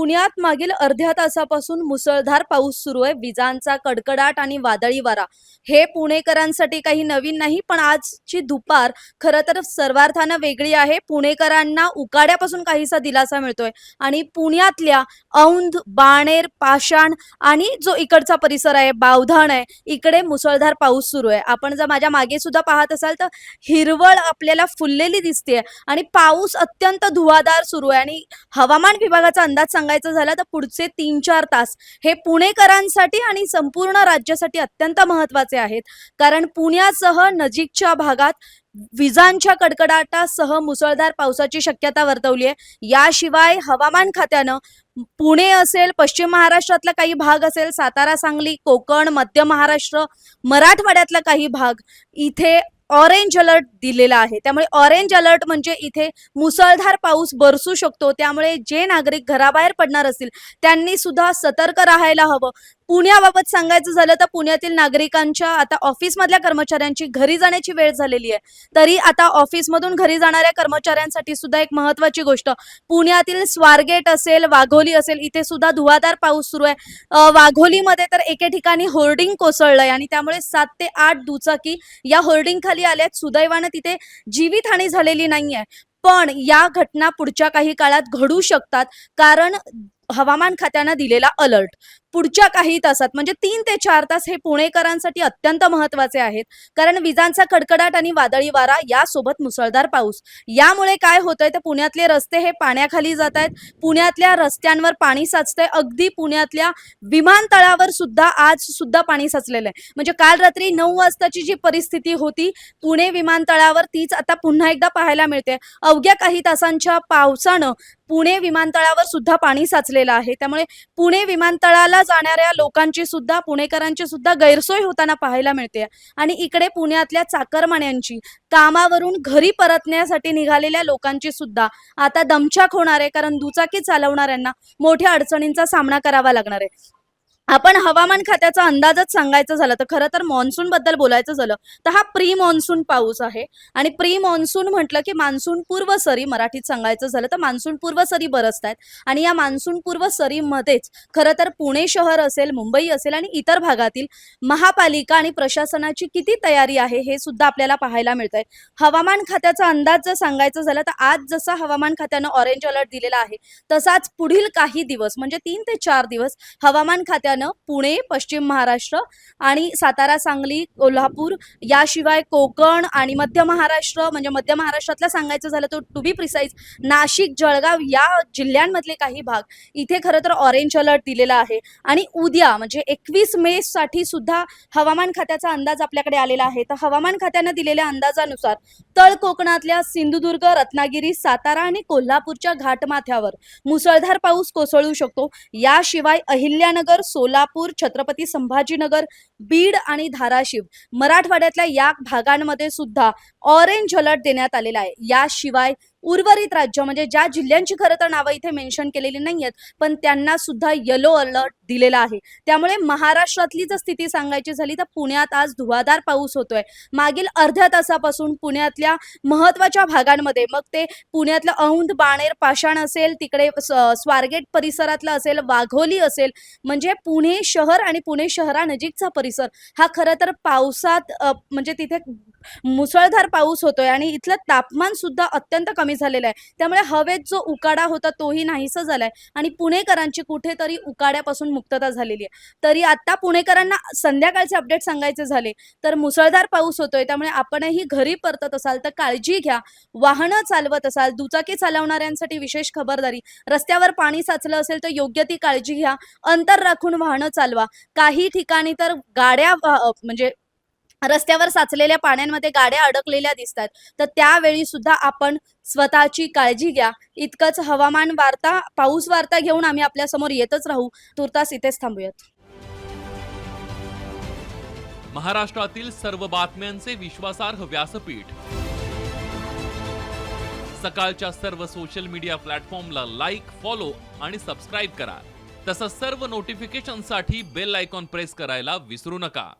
पुण्यात मागील अर्ध्या तासापासून मुसळधार पाऊस सुरू आहे. विजांचा कडकडाट आणि वादळी वारा. हे पुणेकरांसाठी काही नवीन नाही पण आजची दुपार खरं तर सर्वार्थानं वेगळी आहे. पुणेकरांना उकाड्यापासून काहीसा दिलासा मिळतोय. आणि पुण्यातल्या औंध बाणेर पाषाण आणि जो इकडचा परिसर आहे बावधान आहे इकडे मुसळधार पाऊस सुरू आहे. आपण जर माझ्या मागे सुद्धा पाहत असाल तर हिरवळ आपल्याला फुललेली दिसते आणि पाऊस अत्यंत धुवाधार सुरू आहे. आणि हवामान विभागाचा अंदाज सांगायचं झालं तर पुढचे तीन चार तास हे पुणेकरांसाठी आणि संपूर्ण राज्यासाठी अत्यंत महत्त्वाचे आहेत. कारण पुण्यासह नजीकच्या भागात विजांच्या कडकडाटासह मुसळधार पावसाची शक्यता वर्तवली आहे. याशिवाय हवामान खात्यानं पुणे असेल पश्चिम महाराष्ट्रातला काही भाग असेल सातारा सांगली कोकण मध्य महाराष्ट्र मराठवाड्यातला काही भाग इथे ऑरेंज अलर्ट दिलेला आहे. त्यामुळे ऑरेंज अलर्ट म्हणजे इथे मुसळधार पाऊस बरसू शकतो. त्यामुळे जे नागरिक घराबाहेर पडणार असतील त्यांनी सुद्धा सतर्क राहायला हवं. पुण्याबाबत सांगायचं झालं तर पुण्यातील नागरिकांच्या आता ऑफिसमधल्या कर्मचाऱ्यांची घरी जाण्याची वेळ झालेली आहे. तरी आता ऑफिसमधून घरी जाणाऱ्या कर्मचाऱ्यांसाठी सुद्धा एक महत्वाची गोष्ट पुण्यातील स्वारगेट असेल वाघोली असेल इथे सुद्धा धुवाधार पाऊस सुरू आहे. वाघोलीमध्ये तर एके ठिकाणी होर्डिंग कोसळलंय आणि त्यामुळे सात ते आठ दुचाकी या होर्डिंग खाली आल्यात. सुदैवानं तिथे जीवितहानी झालेली नाहीये. पण या घटना पुढच्या काही काळात घडू शकतात कारण हवामान खात्यानं दिलेला अलर्ट. पुढच्या काही तासात म्हणजे तीन ते चार तास हे पुणेकरांसाठी अत्यंत महत्त्वाचे आहेत. कारण विजांचा कडकडाट आणि वादळी वारा यासोबत मुसळधार पाऊस. यामुळे काय होतंय तर पुण्यातले रस्ते हे पाण्याखाली जात आहेत. पुण्यातल्या रस्त्यांवर पाणी साचतंय. अगदी पुण्यातल्या विमानतळावर सुद्धा आज सुद्धा पाणी साचलेलं आहे. म्हणजे काल रात्री नऊ वाजताची जी परिस्थिती होती पुणे विमानतळावर तीच आता पुन्हा एकदा पाहायला मिळते. अवघ्या काही तासांच्या पावसानं पुणे विमानतळावर सुद्धा पाणी साचलेलं आहे. त्यामुळे पुणे विमानतळाला जाणाऱ्या लोकांची सुद्धा पुणेकरांची सुद्धा गैरसोय होताना पाहायला मिळते. आणि इकडे पुण्यातल्या चाकरमान्यांची कामावरून घरी परतण्यासाठी निघालेल्या लोकांची सुद्धा आता दमछाक होणार आहे कारण दुचाकी चालवणाऱ्यांना मोठ्या अडचणींचा सामना करावा लागणार आहे. आपण हवामान खात्याचा अंदाजच सांगायचं झालं तर खरं तर मान्सून बद्दल बोलायचं झालं तर हा प्री मान्सून पाऊस आहे. आणि प्री मान्सून म्हटलं की मान्सून पूर्व सरी मराठीत सांगायचं झालं तर मान्सून पूर्व सरी बरसत आहेत आणि या मान्सून पूर्व सरीमध्येच खरं तर पुणे शहर असेल मुंबई असेल आणि इतर भागातील महापालिका आणि प्रशासनाची किती तयारी आहे हे सुद्धा आपल्याला पाहायला मिळत आहे हवामान खात्याचा अंदाज जर सांगायचं झालं तर आज जसा हवामान खात्यानं ऑरेंज अलर्ट दिलेला आहे तसाच पुढील काही दिवस म्हणजे तीन ते चार दिवस हवामान खात्याने पुणे पश्चिम महाराष्ट्र आणि सातारा सांगली कोल्हापूर याशिवाय कोकण आणि मध्य महाराष्ट्र म्हणजे मध्य महाराष्ट्रातला सांगायचं झालं तर to be precise Nashik Jalgaon या जिल्ह्यांमधले काही भाग इथे खरं तर ऑरेंज अलर्ट दिलेला आहे. आणि उद्या म्हणजे एकवीस मे साठी सुद्धा हवामान खात्याचा अंदाज आपल्याकडे आलेला आहे. तर हवामान खात्यानं दिलेल्या अंदाजानुसार तळ कोकणातल्या सिंधुदुर्ग रत्नागिरी सातारा आणि कोल्हापूरच्या घाटमाथ्यावर मुसळधार पाऊस कोसळू शकतो. याशिवाय अहिल्यानगर सोलापूर छत्रपती संभाजीनगर बीड आणि धाराशिव. मराठवाड्यातल्या या भागांमध्ये सुद्धा ऑरेंज अलर्ट देण्यात आलेला आहे. याशिवाय उर्वरित राज्य म्हणजे ज्या जिल्ह्यांची खरं तर नावं इथे मेन्शन केलेली नाही आहेत पण त्यांना सुद्धा येलो अलर्ट दिलेला आहे. त्यामुळे महाराष्ट्रातली जर स्थिती सांगायची झाली तर पुण्यात आज धुवाधार पाऊस होतोय. मागील अर्ध्या तासापासून पुण्यातल्या महत्त्वाच्या भागांमध्ये मग ते पुण्यातलं औंध बाणेर पाषाण असेल तिकडे स्वारगेट परिसरातलं असेल वाघोली असेल म्हणजे पुणे शहर आणि पुणे शहरानजीकचा परिसर हा खरं तर पावसात म्हणजे तिथे मुसळधार पाऊस होतोय आणि इथलं तापमान सुद्धा अत्यंत कमी झालेलं आहे. त्यामुळे हवेत जो उकाडा होता तोही नाहीसा झालाय आणि पुणेकरांची कुठेतरी उकाड्यापासून मुक्तता झालेली आहे. तरी आता पुणेकरांना संध्याकाळचे अपडेट सांगायचे झाले तर मुसळधार पाऊस होतोय. त्यामुळे आपणही घरी परतत असाल तर काळजी घ्या. वाहनं चालवत असाल दुचाकी चालवणाऱ्यांसाठी विशेष खबरदारी. रस्त्यावर पाणी साचलं असेल तर योग्य ती काळजी घ्या. अंतर राखून वाहनं चालवा. काही ठिकाणी तर गाड्या म्हणजे रस्त्यावर साचलेल्या पाण्यांमध्ये गाड्या अडकलेल्या दिसतात. तर त्यावेळी सुद्धा आपण स्वतःची काळजी घ्या. इतकंच हवामान वार्ता पाऊस वार्ता घेऊन आम्ही आपल्यासमोर येतच राहू. तुर्तास इथेच थांबूयात. महाराष्ट्रातील सर्व बातम्यांचे विश्वासार्ह व्यासपीठ. सकाळच्या सर्व सोशल मीडिया प्लॅटफॉर्मला लाईक फॉलो आणि सबस्क्राईब करा. तसंच सर्व नोटिफिकेशनसाठी बेल आयकॉन प्रेस करायला विसरू नका.